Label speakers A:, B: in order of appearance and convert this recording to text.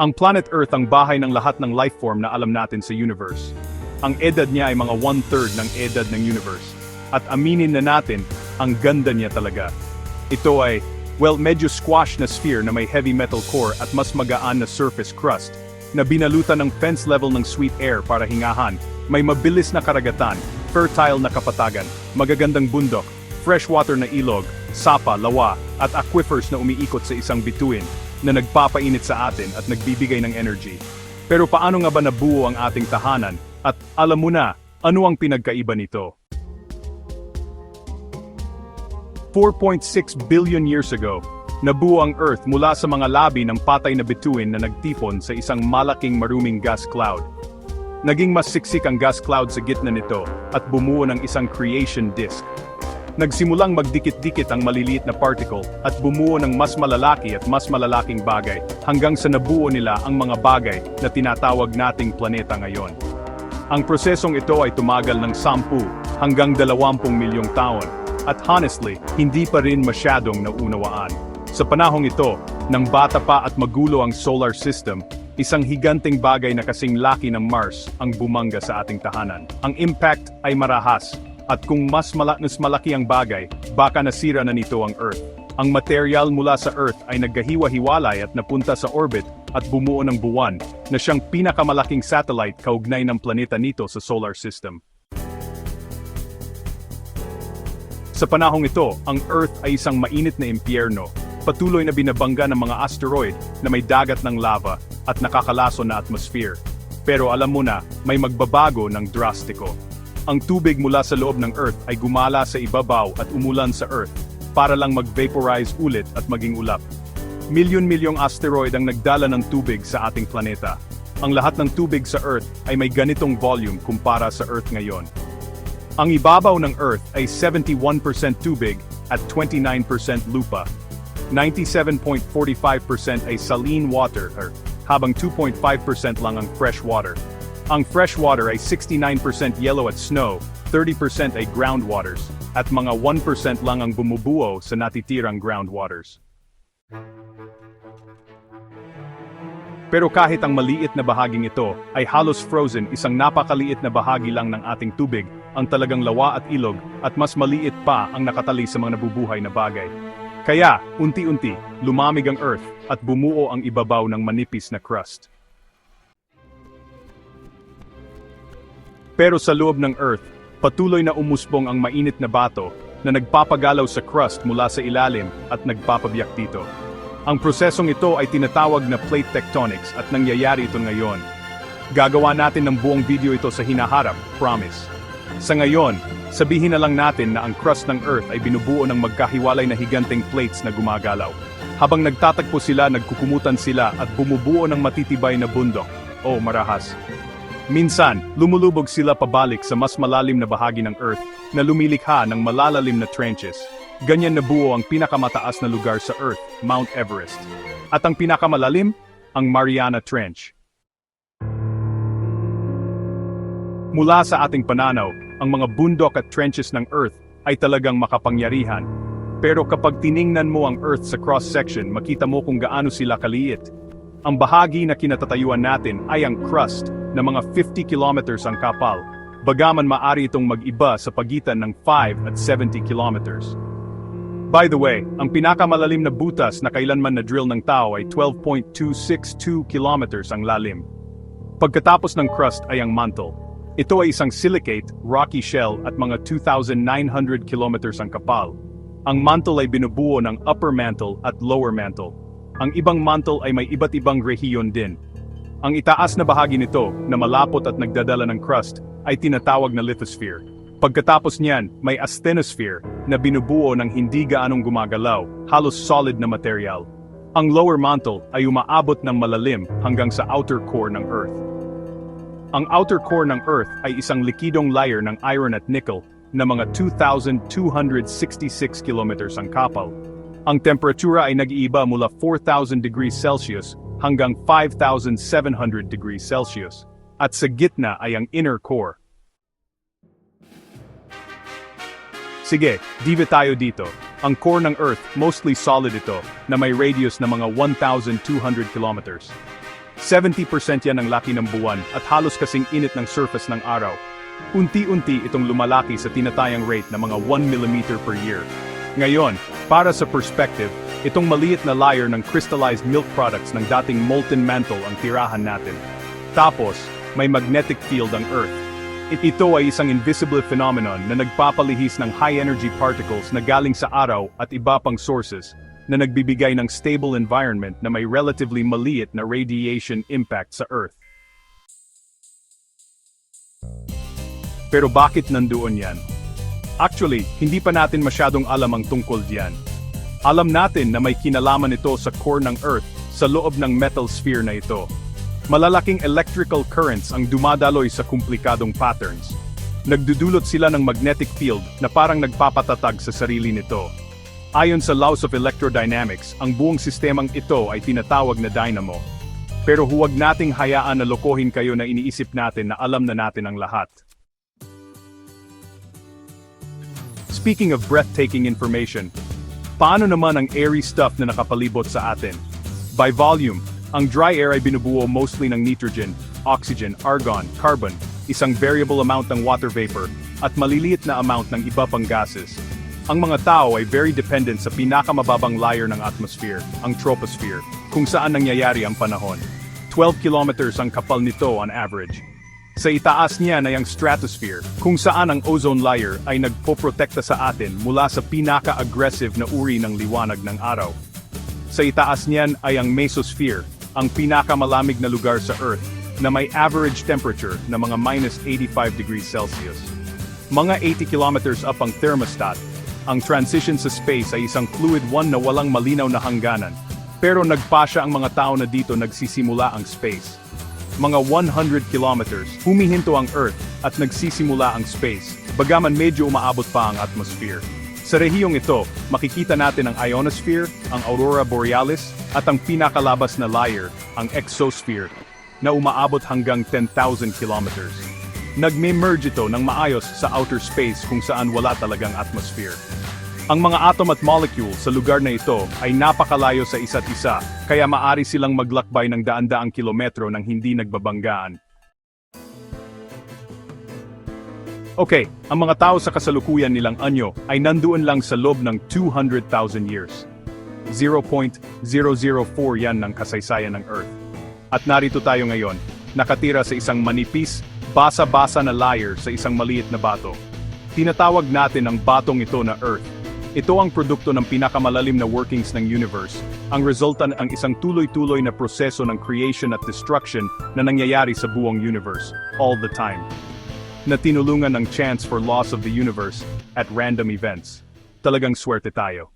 A: Ang planet Earth ang bahay ng lahat ng life form na alam natin sa universe. Ang edad niya ay mga one-third ng edad ng universe. At aminin na natin, ang ganda niya talaga. Ito ay, well, medyo squash na sphere na may heavy metal core at mas magaan na surface crust, na binalutan ng fence level ng sweet air para hingahan, may mabilis na karagatan, fertile na kapatagan, magagandang bundok, freshwater na ilog, sapa, lawa, at aquifers na umiikot sa isang bituin, na nagpapainit sa atin at nagbibigay ng energy. Pero paano nga ba nabuo ang ating tahanan, at alam mo na, ano ang pinagkaiba nito? 4.6 billion years ago, nabuo ang Earth mula sa mga labi ng patay na bituin na nagtipon sa isang malaking maruming gas cloud. Naging mas siksik ang gas cloud sa gitna nito at bumuo ng isang creation disk. Nagsimulang magdikit-dikit ang maliliit na particle at bumuo ng mas malalaki at mas malalaking bagay hanggang sa nabuo nila ang mga bagay na tinatawag nating planeta ngayon. Ang prosesong ito ay tumagal ng 10 hanggang 20 milyong taon at honestly, hindi pa rin masyadong naunawaan. Sa panahong ito, nang bata pa at magulo ang solar system, isang higanting bagay na kasing laki ng Mars ang bumangga sa ating tahanan. Ang impact ay marahas, at kung mas mala mas malaki ang bagay, baka nasira na nito ang Earth. Ang material mula sa Earth ay nagkahiwa-hiwalay at napunta sa orbit at bumuo ng buwan, na siyang pinakamalaking satellite kaugnay ng planeta nito sa solar system. Sa panahong ito, ang Earth ay isang mainit na impyerno, patuloy na binabangga ng mga asteroid na may dagat ng lava at nakakalaso na atmosphere. Pero alam mo na, may magbabago ng drastiko. Ang tubig mula sa loob ng Earth ay gumala sa ibabaw at umulan sa Earth, para lang mag-vaporize ulit at maging ulap. Milyon-milyong asteroid ang nagdala ng tubig sa ating planeta. Ang lahat ng tubig sa Earth ay may ganitong volume kumpara sa Earth ngayon. Ang ibabaw ng Earth ay 71% tubig at 29% lupa. 97.45% ay saline water habang 2.5% lang ang fresh water. Ang fresh water ay 69% yellow at snow, 30% ay groundwaters, at mga 1% lang ang bumubuo sa natitirang groundwaters. Pero kahit ang maliit na bahaging ito ay halos frozen isang napakaliit na bahagi lang ng ating tubig, ang talagang lawa at ilog, at mas maliit pa ang nakatali sa mga nabubuhay na bagay. Kaya, unti-unti, lumamig ang Earth at bumuo ang ibabaw ng manipis na crust. Pero sa loob ng Earth, patuloy na umusbong ang mainit na bato na nagpapagalaw sa crust mula sa ilalim at nagpapabiyak dito. Ang prosesong ito ay tinatawag na plate tectonics at nangyayari ito ngayon. Gagawa natin ng buong video ito sa hinaharap, promise. Sa ngayon, sabihin na lang natin na ang crust ng Earth ay binubuo ng magkahiwalay na higanting plates na gumagalaw. Habang nagtatagpo sila, nagkukumutan sila at bumubuo ng matitibay na bundok. Oh, marahas. Minsan, lumulubog sila pabalik sa mas malalim na bahagi ng Earth na lumilikha ng malalalim na trenches. Ganyan nabuo ang pinakamataas na lugar sa Earth, Mount Everest. At ang pinakamalalim, ang Mariana Trench. Mula sa ating pananaw, ang mga bundok at trenches ng Earth ay talagang makapangyarihan. Pero kapag tiningnan mo ang Earth sa cross-section, makita mo kung gaano sila kaliit. Ang bahagi na kinatatayuan natin ay ang crust na mga 50 kilometers ang kapal, bagaman maari itong mag-iba sa pagitan ng 5 at 70 kilometers. By the way, ang pinakamalalim na butas na kailanman na drill ng tao ay 12.262 kilometers ang lalim. Pagkatapos ng crust ay ang mantle. Ito ay isang silicate, rocky shell at mga 2,900 kilometers ang kapal. Ang mantle ay binubuo ng upper mantle at lower mantle. Ang ibang mantle ay may iba't ibang rehiyon din. Ang itaas na bahagi nito, na malapot at nagdadala ng crust, ay tinatawag na lithosphere. Pagkatapos niyan, may asthenosphere na binubuo ng hindi gaanong gumagalaw, halos solid na material. Ang lower mantle ay umaabot ng malalim hanggang sa outer core ng Earth. Ang outer core ng Earth ay isang likidong layer ng iron at nickel na mga 2,266 kilometers ang kapal. Ang temperatura ay nag-iiba mula 4,000 degrees Celsius hanggang 5,700 degrees Celsius. At sa gitna ay ang inner core. Sige, dive tayo dito. Ang core ng Earth, mostly solid ito, na may radius na mga 1,200 kilometers. 70% yan ang laki ng buwan at halos kasing init ng surface ng araw. Unti-unti itong lumalaki sa tinatayang rate na mga 1 mm per year. Ngayon, para sa perspective, itong maliit na layer ng crystallized milk products ng dating molten mantle ang tirahan natin. Tapos, may magnetic field ang Earth. It- Ito ay isang invisible phenomenon na nagpapalihis ng high-energy particles na galing sa araw at iba pang sources na nagbibigay ng stable environment na may relatively maliit na radiation impact sa Earth. Pero bakit nandoon yan? Actually, hindi pa natin masyadong alam ang tungkol diyan. Alam natin na may kinalaman ito sa core ng Earth sa loob ng metal sphere na ito. Malalaking electrical currents ang dumadaloy sa komplikadong patterns. Nagdudulot sila ng magnetic field na parang nagpapatatag sa sarili nito. Ayon sa laws of electrodynamics, ang buong sistemang ito ay tinatawag na dynamo. Pero huwag nating hayaan na lokohin kayo na iniisip natin na alam na natin ang lahat. Speaking of breathtaking information, paano naman ang airy stuff na nakapalibot sa atin? By volume, ang dry air ay binubuo mostly ng nitrogen, oxygen, argon, carbon, isang variable amount ng water vapor, at maliliit na amount ng iba pang gases. Ang mga tao ay very dependent sa pinakamababang layer ng atmosphere, ang troposphere, kung saan nangyayari ang panahon. 12 kilometers ang kapal nito on average. Sa itaas niyan ay ang stratosphere, kung saan ang ozone layer ay nagpoprotekta sa atin mula sa pinaka-aggressive na uri ng liwanag ng araw. Sa itaas niyan ay ang mesosphere, ang pinakamalamig na lugar sa Earth, na may average temperature na mga minus 85 degrees Celsius. Mga 80 kilometers up ang thermostat, ang transition sa space ay isang fluid one na walang malinaw na hangganan, pero nagpasya ang mga tao na dito nagsisimula ang space. Mga 100 kilometers, humihinto ang Earth at nagsisimula ang space, bagaman medyo umaabot pa ang atmosphere. Sa rehiyong ito, makikita natin ang ionosphere, ang aurora borealis, at ang pinakalabas na layer, ang exosphere, na umaabot hanggang 10,000 kilometers. Nagme-merge ito ng maayos sa outer space kung saan wala talagang atmosphere. Ang mga atom at molecule sa lugar na ito ay napakalayo sa isa't isa, kaya maari silang maglakbay ng daan-daang kilometro ng hindi nagbabanggaan. Okay, ang mga tao sa kasalukuyan nilang anyo ay nandoon lang sa loob ng 200,000 years. 0.004 yan ng kasaysayan ng Earth. At narito tayo ngayon, nakatira sa isang manipis, basa-basa na layer sa isang maliit na bato. Tinatawag natin ang batong ito na Earth. Ito ang produkto ng pinakamalalim na workings ng universe, ang resulta ng isang tuloy-tuloy na proseso ng creation at destruction na nangyayari sa buong universe, all the time. Na tinulungan ng chance for loss of the universe at random events. Talagang swerte tayo.